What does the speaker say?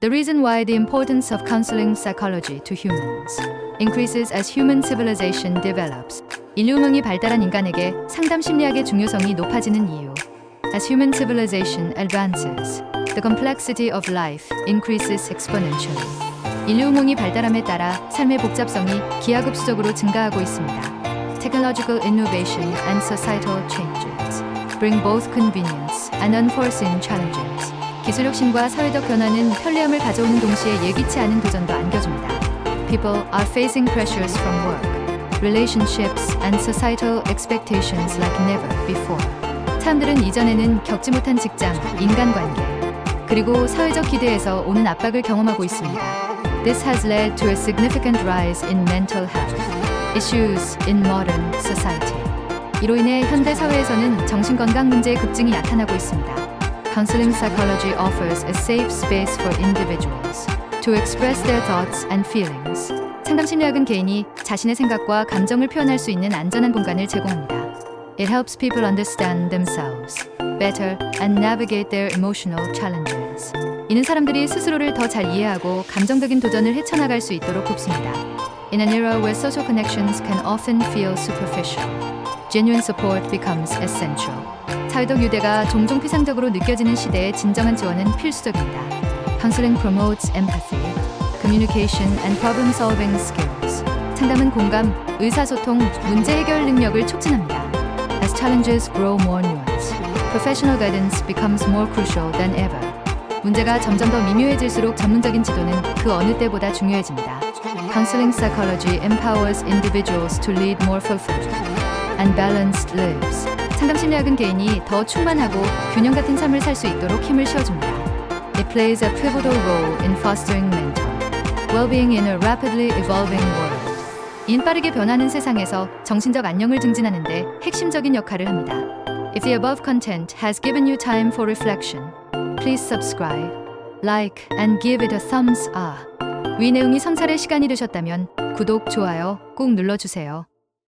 The reason why the importance of counseling psychology to humans increases as human civilization develops. 인류문명이 발달한 인간에게 상담 심리학의 중요성이 높아지는 이유. As human civilization advances, the complexity of life increases exponentially. 인류문명이 발달함에 따라 삶의 복잡성이 기하급수적으로 증가하고 있습니다. Technological innovation and societal changes bring both convenience and unforeseen challenges. 기술 혁신과 사회적 변화는 편리함을 가져오는 동시에 예기치 않은 도전도 안겨줍니다. People are facing pressures from work, relationships, and societal expectations like never before. 사람들은 이전에는 겪지 못한 직장, 인간관계, 그리고 사회적 기대에서 오는 압박을 경험하고 있습니다. This has led to a significant rise in mental health issues in modern society. 이로 인해 현대 사회에서는 정신건강 문제의 급증이 나타나고 있습니다. Counseling psychology offers a safe space for individuals to express their thoughts and feelings. 상담 심리학은 개인이 자신의 생각과 감정을 표현할 수 있는 안전한 공간을 제공합니다. It helps people understand themselves better and navigate their emotional challenges. 이는 사람들이 스스로를 더 잘 이해하고 감정적인 도전을 헤쳐나갈 수 있도록 돕습니다. In an era where social connections can often feel superficial, genuine support becomes essential. 사회적 유대가 종종 피상적으로 느껴지는 시대에 진정한 지원은 필수적입니다. Counseling promotes empathy, communication and problem-solving skills. 상담은 공감, 의사소통, 문제 해결 능력을 촉진합니다. As challenges grow more nuanced, professional guidance becomes more crucial than ever. 문제가 점점 더 미묘해질수록 전문적인 지도는 그 어느 때보다 중요해집니다. Counseling psychology empowers individuals to lead more fulfilled and balanced lives. 상담 심리학은 개인이 더 충만하고 균형 같은 삶을 살 수 있도록 힘을 실어줍니다. It plays a pivotal role in fostering mental well-being in a rapidly evolving world. 인 빠르게 변하는 세상에서 정신적 안녕을 증진하는데 핵심적인 역할을 합니다. If the above content has given you time for reflection, please subscribe, like, and give it a thumbs up. 위 내용이 성찰의 시간이 되셨다면 구독, 좋아요 꼭 눌러주세요.